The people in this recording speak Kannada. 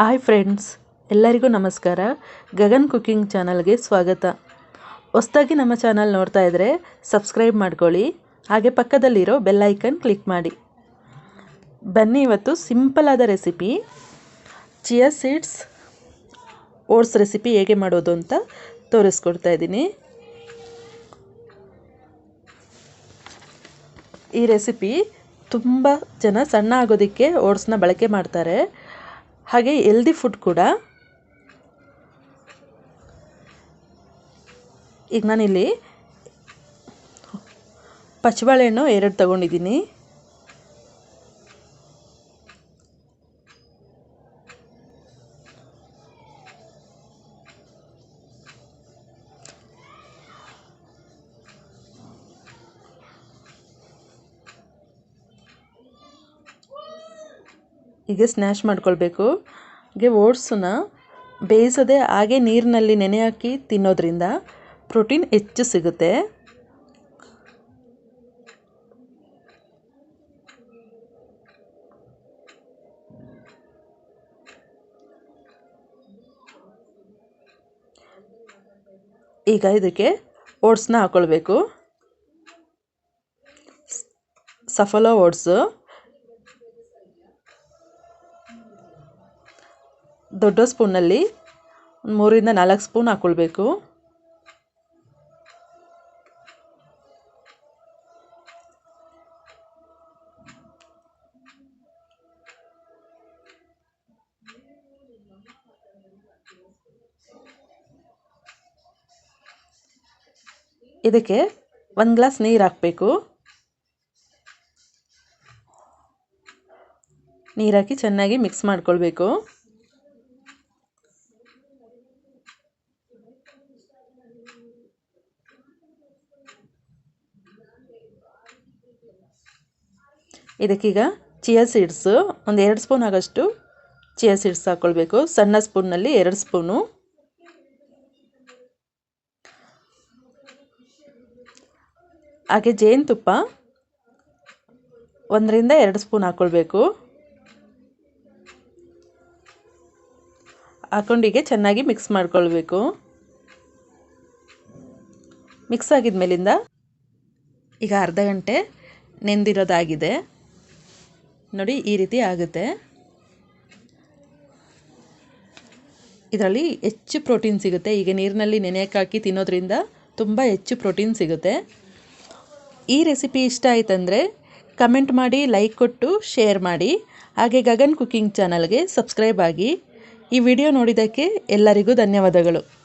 ಹಾಯ್ ಫ್ರೆಂಡ್ಸ್ ಎಲ್ಲರಿಗೂ ನಮಸ್ಕಾರ. ಗಗನ್ ಕುಕಿಂಗ್ ಚಾನಲ್ಗೆ ಸ್ವಾಗತ. ಹೊಸ್ದಾಗಿ ನಮ್ಮ ಚಾನಲ್ ನೋಡ್ತಾ ಇದ್ದರೆ ಸಬ್ಸ್ಕ್ರೈಬ್ ಮಾಡ್ಕೊಳ್ಳಿ. ಹಾಗೆ ಪಕ್ಕದಲ್ಲಿರೋ ಬೆಲ್ಲೈಕನ್ ಕ್ಲಿಕ್ ಮಾಡಿ. ಬನ್ನಿ ಇವತ್ತು ಸಿಂಪಲ್ ಆದ recipe chia seeds oats recipe ಹೇಗೆ ಮಾಡೋದು ಅಂತ ತೋರಿಸ್ಕೊಡ್ತಾ ಇದ್ದೀನಿ. ಈ ರೆಸಿಪಿ ತುಂಬ ಜನ ಸಣ್ಣ ಆಗೋದಕ್ಕೆ ಓಟ್ಸ್ನ ಬಳಕೆ ಮಾಡ್ತಾರೆ. ಹಾಗೆ ಎಲ್ದಿ ಫುಡ್ ಕೂಡ. ಈಗ ನಾನಿಲ್ಲಿ ಪಚ್ಚಬಾಳೆಹಣ್ಣು ಎರಡು ತಗೊಂಡಿದ್ದೀನಿ. ಹೀಗೆ ಸ್ನ್ಯಾಶ್ ಮಾಡ್ಕೊಳ್ಬೇಕು. ಹೀಗೆ ಓಟ್ಸನ್ನ ಬೇಯಿಸೋದೆ ಹಾಗೆ ನೀರಿನಲ್ಲಿ ನೆನೆ ಹಾಕಿ ತಿನ್ನೋದ್ರಿಂದ ಪ್ರೋಟೀನ್ ಹೆಚ್ಚು ಸಿಗುತ್ತೆ. ಈಗ ಇದಕ್ಕೆ ಓಟ್ಸ್ನ ಹಾಕ್ಕೊಳ್ಬೇಕು ಸಫಲ ಓಟ್ಸು. ದೊಡ್ಡ ಸ್ಪೂನಲ್ಲಿ ಒಂದು ಮೂರಿಂದ ನಾಲ್ಕು ಸ್ಪೂನ್ ಹಾಕ್ಕೊಳ್ಬೇಕು ಇದಕ್ಕೆ ಒಂದು ಗ್ಲಾಸ್ ನೀರು ಹಾಕಬೇಕು. ನೀರು ಹಾಕಿ ಚೆನ್ನಾಗಿ ಮಿಕ್ಸ್ ಮಾಡ್ಕೊಳ್ಬೇಕು. ಇದಕ್ಕೀಗ ಚಿಯಾ ಸೀಡ್ಸು ಒಂದು ಎರಡು ಸ್ಪೂನ್ ಆಗೋಷ್ಟು ಚಿಯಾ ಸೀಡ್ಸ್ ಹಾಕ್ಕೊಳ್ಬೇಕು ಸಣ್ಣ ಸ್ಪೂನ್ನಲ್ಲಿ ಎರಡು ಸ್ಪೂನು ಹಾಗೆ ಜೇನುತುಪ್ಪ ಒಂದರಿಂದ ಎರಡು ಸ್ಪೂನ್ ಹಾಕ್ಕೊಳ್ಬೇಕು ಹಾಕೊಂಡಿಗೆ ಚೆನ್ನಾಗಿ ಮಿಕ್ಸ್ ಮಾಡ್ಕೊಳ್ಬೇಕು. ಮಿಕ್ಸ್ ಆಗಿದ ಮೇಲಿಂದ ಈಗ ಅರ್ಧ ಗಂಟೆ ನೆಂದಿರೋದಾಗಿದೆ. ನೋಡಿ, ಈ ರೀತಿ ಆಗುತ್ತೆ. ಇದರಲ್ಲಿ ಹೆಚ್ಚು ಪ್ರೋಟೀನ್ ಸಿಗುತ್ತೆ. ಈಗ ನೀರಿನಲ್ಲಿ ನೆನೆಯಕ್ಕೆ ಹಾಕಿ ತಿನ್ನೋದ್ರಿಂದ ತುಂಬ ಹೆಚ್ಚು ಪ್ರೋಟೀನ್ ಸಿಗುತ್ತೆ. ಈ ರೆಸಿಪಿ ಇಷ್ಟ ಆಯ್ತಂದರೆ ಕಮೆಂಟ್ ಮಾಡಿ ಲೈಕ್ ಕೊಟ್ಟು ಶೇರ್ ಮಾಡಿ. ಹಾಗೆ ಗಗನ್ ಕುಕ್ಕಿಂಗ್ ಚಾನಲ್ಗೆ ಸಬ್ಸ್ಕ್ರೈಬ್ ಆಗಿ. ಈ ವಿಡಿಯೋ ನೋಡಿದ್ದಕ್ಕೆ ಎಲ್ಲರಿಗೂ ಧನ್ಯವಾದಗಳು.